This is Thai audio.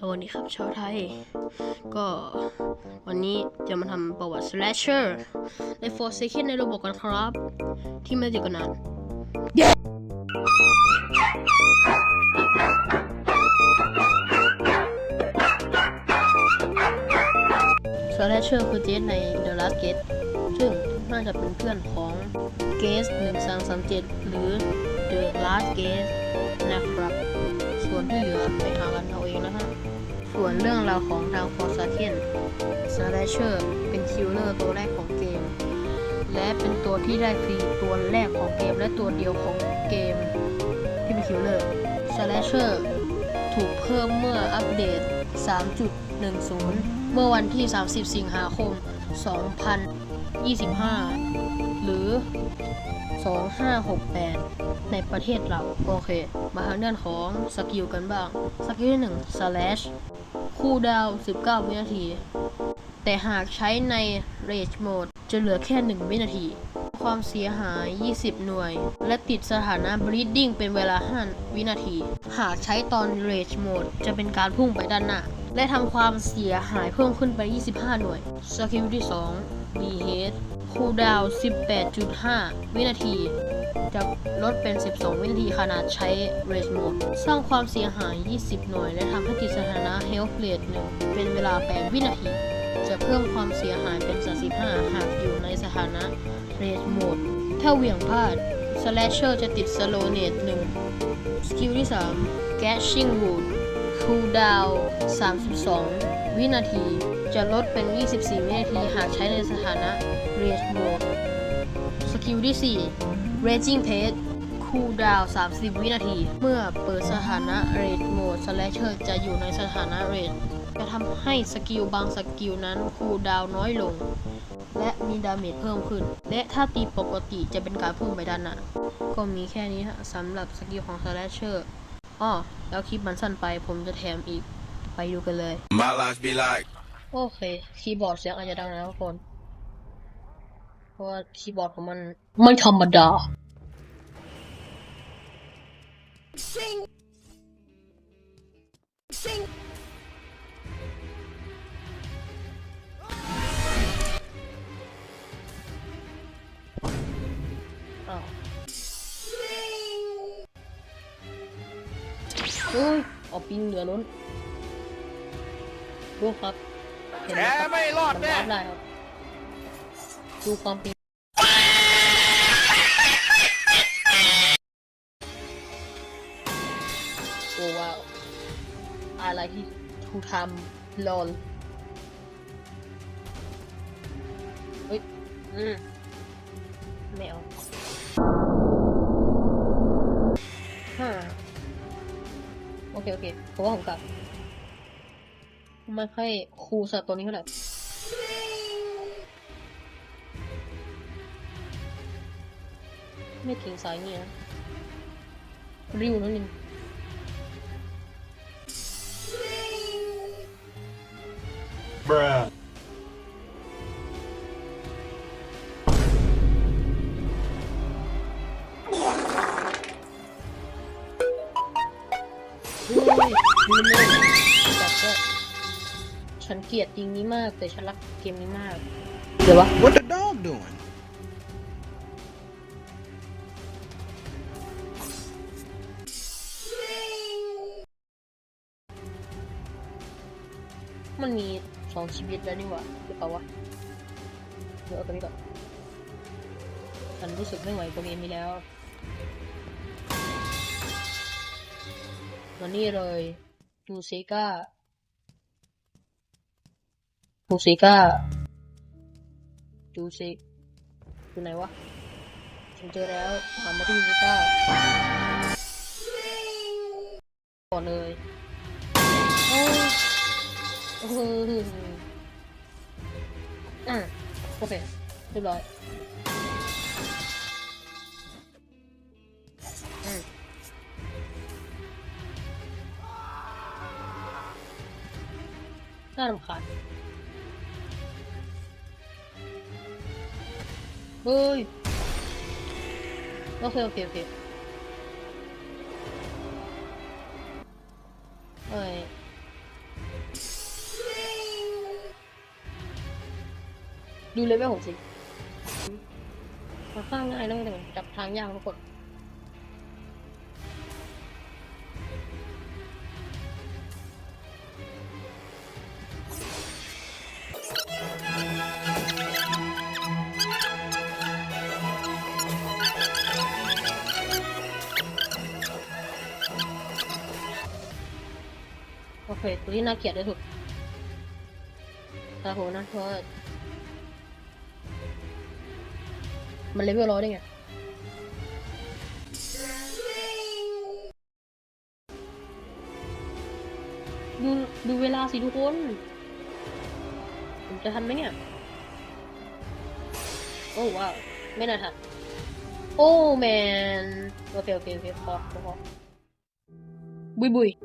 สวัสดีครับชาวไทย ก็วันนี้จะมาทำประวัติ slasher ใน4 second ในโรบอทกันครับ ที่ไม่ได้กันนาน slasher คือเจสใน The Last Gate ซึ่งน่าจะเป็นเพื่อนของ Gate 1337 หรือ The Last Gate นะครับ ส่วนที่เหลือไปหากันเอาเองนะฮะ ส่วนเรื่องราวของดาวฟอร์ซาเคนสแลเชอร์เป็นคิลเลอร์ตัวแรกของเกม และเป็นตัวที่ได้ฟรีตัวแรกของเกมและตัวเดียวของเกม ที่เป็นคิลเลอร์สแลเชอร์ถูกเพิ่มเมื่ออัปเดต 3.10 เมื่อวันที่ 30 สิงหาคม 2025 หรือ 2568 ในประเทศเรา โอเค มาทางด้านของสกิลกันบ้าง สกิลที่1 slash คู่ดาว 19 วินาที แต่หากใช้ใน rage mode จะเหลือแค่ 1 วินาที ความเสียหาย 20 หน่วย และติดสถานะ bleeding เป็นเวลา 5 วินาที หากใช้ตอน rage mode จะเป็นการพุ่งไปด้านหน้า และทำความเสียหายเพิ่มขึ้นไป 25 หน่วยสกิลที่2 b h e a d คูลดาวน์18.5 วินาที จะลดเป็น 12 วินาทีขนาดใช้ Rage Mode สร้างความเสียหาย 20 หน่วย และทำให้ติดสถานะ Health Rate 1เป็นเวลา 8 วินาที จะเพิ่มความเสียหายเป็น 35 หากอยู่ในสถานะ Rage Mode ถ้าเหวี่ยงพลาด Slasher จะติด Slow Net 1สกิลที่3 Gashing Wound คูลดาวน์32 วินาที จะลดเป็น 24 วินาที หากใช้ในสถานะ Rage Mode สกิลที่ 4 Raging Pace คูลดาวน์30 วินาที เมื่อเปิดสถานะ Rage Mode Slasher จะอยู่ในสถานะ Rage จะทำให้สกิลบางสกิลนั้นคูลดาวน้อยลง และมีดาเมจเพิ่มขึ้น และถ้าตีปกติจะเป็นการพุ่งไปด้านหน้าก็มีแค่นี้ฮะสำหรับสกิลของ Slasher อ้ อแล้วคลิปมันสั้นไปผมจะแถมอีกไปดูกันเลย My life be like โอเค คีย์บอร์ดเสียงอาจจะดังนะทุกคน เพราะว่าคีย์บอร์ดของมันไม่ธรรมดาอ้าว เฮ้ยออกปิงเหลือล้นดูครับเห็นไหมครับไม่รอดมันแน่วาร์ปได้ครับดูความปิงโอ้ว้าวอะไรที่ทูทำลอนเฮ้ยอืมไม่เอาฮ่า โอเคโอเคผมว่าผมกลับไม่ค่อยคูลสัตว์ตัวนี้เท่าไหร่ไม่ถึงสายนี่นะริวนั่นเองบรา ฉันเกลียดจริงนี้มาก แต่ฉันรักเกมนี้มาก เดี๋ยววะ What the dog doing มันมีสองชีวิตแล้วนี่หว่าหรือเปล่าวะเดี๋ยวเอาตัวนี้ก่อนฉันรู้สึกไม่ไหวกับเกมนี้แล้วมานี่เลยดูซิก้า ดูซิก้าดูซิอยู่ไหนวะฉันเจอแล้วถามมาที่ดูซิก้าก่อนเลยโอ้ยอืมอะโอเคเรียบร้อยอืมน่ารำคาญ เฮ้ย โอเค โอเค โอเคโอเฮ้ยดูเลเวลผมสิมันข้างง่ายเลยแต่จับทางยากทุกคน โอเคตัวที่น่าเกลียดที่สุดตาโหนะเพราะว่ามันเลเวลร้อยได้ไงดูดูเวลาสิทุกคนผมจะทันไหมเนี่ย โอ้ว้าว ไม่น่าทัน โอ้แมนโอเคโอเคโอเคพอพอ Bui bui.